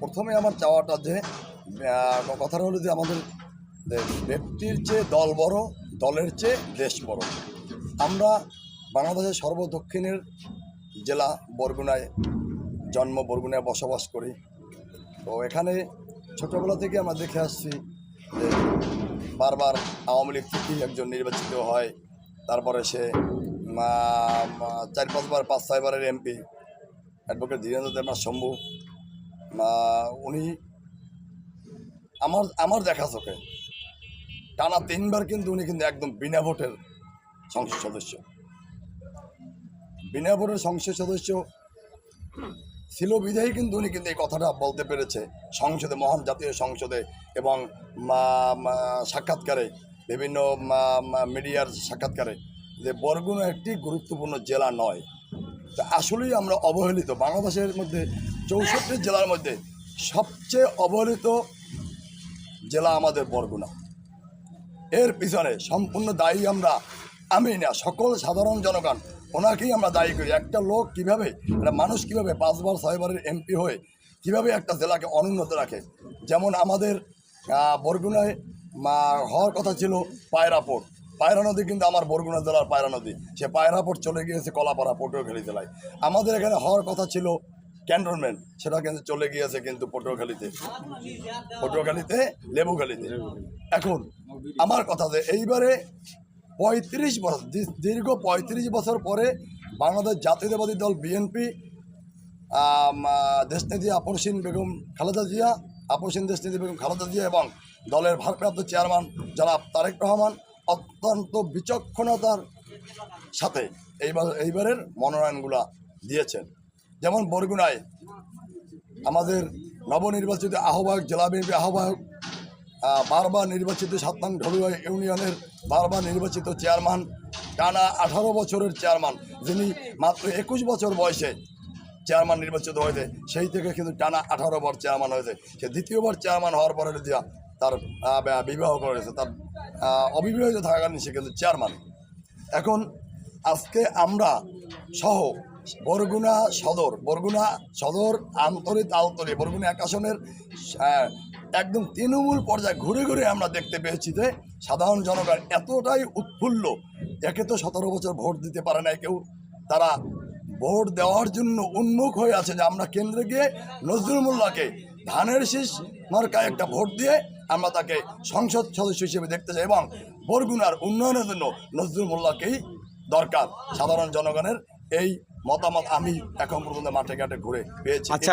প্রথমে আমার চাওয়াটা যে কথাটা হলো যে আমাদের ব্যক্তির চেয়ে দল বড়, দলের চেয়ে দেশ বড়। আমরা বাংলাদেশের সর্বদক্ষিণের জেলা বরগুনায় জন্ম, বরগুনায় বসবাস করি। তো এখানে ছোটোবেলা থেকে আমরা দেখে আসছি যে বারবার আওয়ামী লীগ থেকেই একজন নির্বাচিত হয়, তারপরে সে চার পাঁচবার, পাঁচ ছয়বারের এমপি, অ্যাডভোকেট ধীরেন্দ্র দেবনাথ শম্ভু উনি আমার আমার দেখা চোখে টানা তিনবার কিন্তু উনি কিন্তু একদম বিনা ভোটের সংসদ সদস্য। বিনা ভোটের সংসদ সদস্য ছিল বিধায়ী কিন্তু উনি কিন্তু এই কথাটা বলতে পেরেছে সংসদে, মহান জাতীয় সংসদে এবং সাক্ষাৎকারে, বিভিন্ন মিডিয়ার সাক্ষাৎকারে যে বরগুনা একটি গুরুত্বপূর্ণ জেলা নয়। আসলেই আমরা অবহেলিত। বাংলাদেশের মধ্যে চৌষট্টি জেলার মধ্যে সবচেয়ে অবহেলিত জেলা আমাদের বরগুনা। এর পিছনে সম্পূর্ণ দায়ী আমরা, আমি না, সকল সাধারণ জনগণ, ওনাকেই আমরা দায়ী করি। একটা লোক কীভাবে, একটা মানুষ কীভাবে পাঁচবার ছয়বারের এমপি হয়ে কীভাবে একটা জেলাকে অনুন্নত রাখে? যেমন আমাদের বরগুনায় হওয়ার কথা ছিল পায়রাপোর্ট পায়রা নদী কিন্তু আমার বরগুনা জেলার পায়রা নদী। সে পায়রাপোর্ট চলে গিয়েছে কলাপাড়া পটুয়াখালী জেলায়। আমাদের এখানে হওয়ার কথা ছিল ক্যান্টনমেন্ট। সেটা কিন্তু চলে গিয়েছে কিন্তু পটুয়াখালীতে। পটুয়াখালীতে, লেবুখালীতে। এখন আমার কথা যে এইবারে পঁয়ত্রিশ বছর দীর্ঘ পঁয়ত্রিশ বছর পরে বাংলাদেশ জাতীয়তাবাদী দল বিএনপি দেশনেত্রী আপরসীন বেগম খালেদা জিয়া আপরসীন দেশনেত্রী বেগম খালেদা জিয়া এবং দলের ভারপ্রাপ্ত চেয়ারম্যান জনাব তারেক রহমান অত্যন্ত বিচক্ষণতার সাথে এইবার, এইবারের মনোনয়নগুলা দিয়েছেন। যেমন বরগুনায় আমাদের নবনির্বাচিত আহ্বায়ক, জেলা বিএনপি আহ্বায়ক বারবার নির্বাচিত সাত নং ঢলুয়া ইউনিয়নের বারবার নির্বাচিত চেয়ারম্যান, টানা আঠারো বছরের চেয়ারম্যান, যিনি মাত্র একুশ বছর বয়সে চেয়ারম্যান নির্বাচিত হয়েছে, সেই থেকে কিন্তু টানা আঠারো বার চেয়ারম্যান হয়েছে। সে দ্বিতীয়বার চেয়ারম্যান হওয়ার পরে দিয়া তার বিবাহ করেছে তার অবিবাহিত থাকাকালীন সে কিন্তু চেয়ারম্যান এখন আজকে আমরা সহ বরগুনা সদর বরগুনা সদর আন্তরিক আলতরি বরগুনা এক আসনের একদম তৃণমূল পর্যায়ে ঘুরে ঘুরে আমরা দেখতে পেয়েছি যে সাধারণ জনগণ এতটাই উৎফুল্ল, একে তো সতেরো বছর ভোট দিতে পারে না কেউ। তারা ভোট দেওয়ার জন্য উন্মুখ হয়ে আছে যে আমরা কেন্দ্রে গিয়ে নজরুল মোল্লাকে ধানের শীষ মার্কায় একটা ভোট দিয়ে আমরা তাকে সংসদ সদস্য হিসেবে দেখতে চাই এবং বরগুনার উন্নয়নের জন্য নজরুল মোল্লাকেই দরকার। সাধারণ জনগণের এই মতামত আমি এখন পর্যন্ত মাঠে ঘাটে ঘুরে পেয়েছি। আচ্ছা